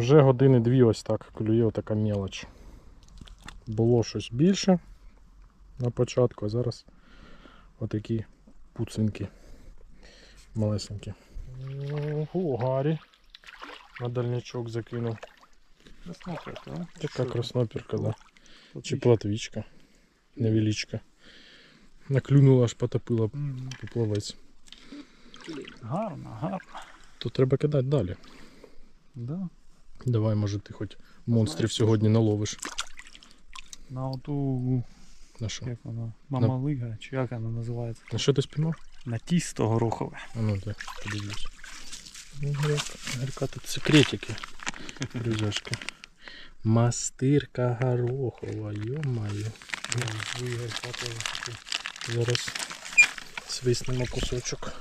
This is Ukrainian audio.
Вже години дві ось так клює отака мелоч. Було щось більше на початку, а зараз отакі пуцинки малесенькі. Ого, Гарі. На дальнячок закинув. Красноперка, а? Така краснопірка, да. Чи платвічка. Невеличка. Наклюнула аж потопила поплавець. Гарно, гарно. То треба кидати далі. Да. Давай, може, ти хоч монстрів сьогодні наловиш. На оту, На що? як вона, мамалига, чи як вона називається? На що ти спіймав? На тісто горохове. А ну так, подивлюсь. Ну, гірка тут секретики. Друзяшки. Мастирка горохова, йо-моє. Зараз свиснемо кусочок.